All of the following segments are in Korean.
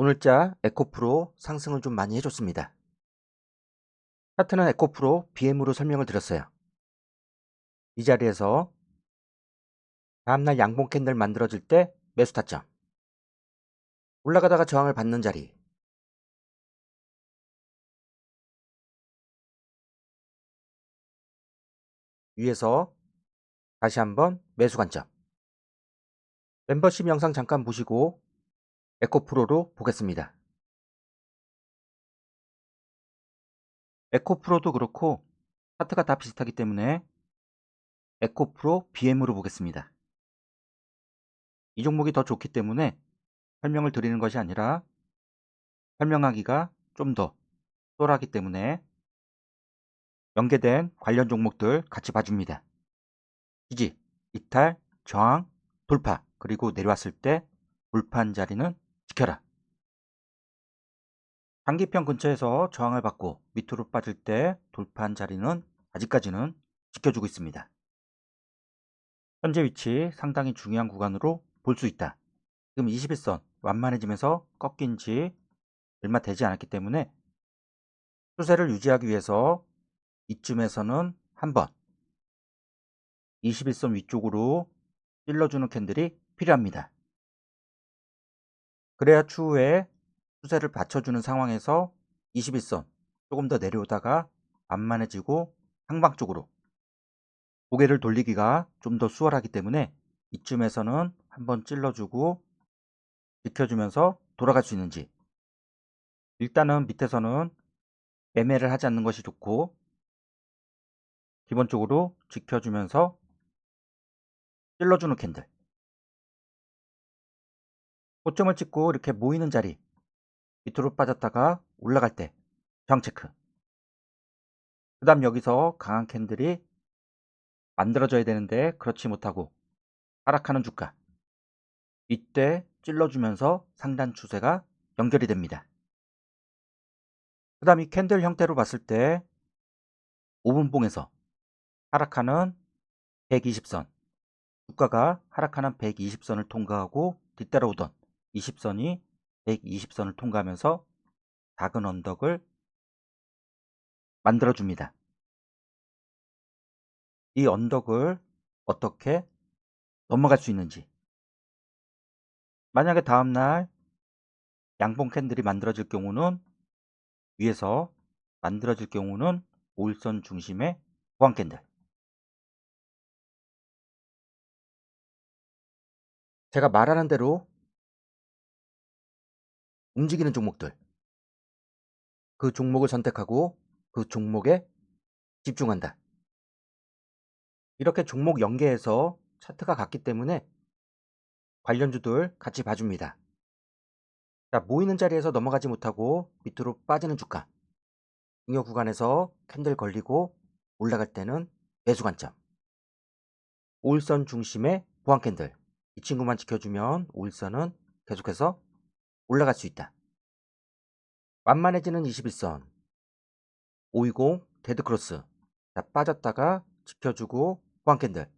오늘자 에코프로 상승을 좀 많이 해줬습니다. 차트는 에코프로 BM으로 설명을 드렸어요. 이 자리에서 다음날 양봉 캔들 만들어질 때 매수 타점 올라가다가 저항을 받는 자리 위에서 다시 한번 매수 관점 멤버십 영상 잠깐 보시고 에코프로로 보겠습니다. 에코프로도 그렇고 차트가 다 비슷하기 때문에 에코프로 BM으로 보겠습니다. 이 종목이 더 좋기 때문에 설명을 드리는 것이 아니라 설명하기가 좀더 수월하기 때문에 연계된 관련 종목들 같이 봐줍니다. 지지, 이탈, 저항, 돌파, 그리고 내려왔을 때 돌파한 자리는 지켜라. 단기평 근처에서 저항을 받고 밑으로 빠질 때 돌파한 자리는 아직까지는 지켜주고 있습니다. 현재 위치 상당히 중요한 구간으로 볼 수 있다. 지금 21선 완만해지면서 꺾인 지 얼마 되지 않았기 때문에 추세를 유지하기 위해서 이쯤에서는 한번 21선 위쪽으로 찔러주는 캔들이 필요합니다. 그래야 추후에 추세를 받쳐주는 상황에서 21선 조금 더 내려오다가 완만해지고 상방 쪽으로 고개를 돌리기가 좀 더 수월하기 때문에 이쯤에서는 한번 찔러주고 지켜주면서 돌아갈 수 있는지. 일단은 밑에서는 매매를 하지 않는 것이 좋고 기본적으로 지켜주면서 찔러주는 캔들 고점을 찍고 이렇게 모이는 자리. 밑으로 빠졌다가 올라갈 때 저항 체크. 그 다음 여기서 강한 캔들이 만들어져야 되는데 그렇지 못하고 하락하는 주가. 이때 찔러주면서 상단 추세가 연결이 됩니다. 그 다음 이 캔들 형태로 봤을 때 5분봉에서 하락하는 120선. 주가가 하락하는 120선을 통과하고 뒤따라오던 20선이 120선을 통과하면서 작은 언덕을 만들어줍니다. 이 언덕을 어떻게 넘어갈 수 있는지 만약에 다음날 양봉 캔들이 만들어질 경우는 위에서 만들어질 경우는 5일선 중심의 보안 캔들 제가 말하는 대로 움직이는 종목들 그 종목을 선택하고 그 종목에 집중한다. 이렇게 종목 연계해서 차트가 같기 때문에 관련주들 같이 봐줍니다. 자, 모이는 자리에서 넘어가지 못하고 밑으로 빠지는 주가 중요 구간에서 캔들 걸리고 올라갈 때는 매수 관점 5일선 중심의 보안 캔들 이 친구만 지켜주면 5일선은 계속해서 올라갈 수 있다. 완만해지는 21선 520 데드크로스 자, 빠졌다가 지켜주고 보안캔들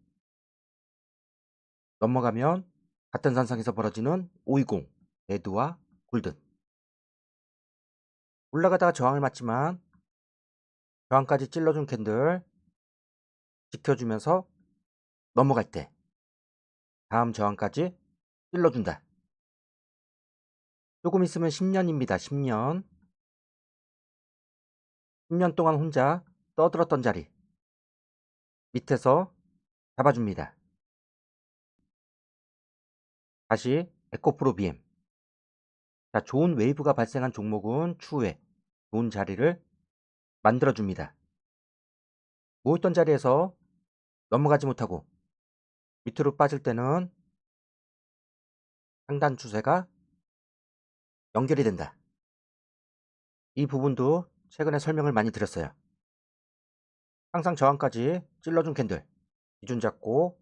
넘어가면 같은 산상에서 벌어지는 520 레드와 골든 올라가다가 저항을 맞지만 저항까지 찔러준 캔들 지켜주면서 넘어갈 때 다음 저항까지 찔러준다. 조금 있으면 10년입니다. 10년 10년 동안 혼자 떠들었던 자리 밑에서 잡아줍니다. 다시 에코프로 BM 자, 좋은 웨이브가 발생한 종목은 추후에 좋은 자리를 만들어줍니다. 모였던 자리에서 넘어가지 못하고 밑으로 빠질 때는 상단 추세가 연결이 된다. 이 부분도 최근에 설명을 많이 드렸어요. 항상 저항까지 찔러준 캔들 기준 잡고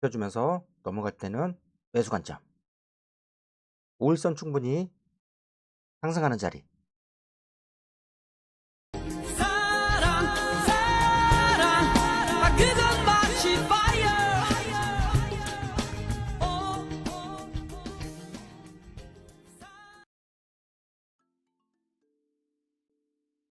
펴주면서 넘어갈 때는 매수 관점 5일선 충분히 상승하는 자리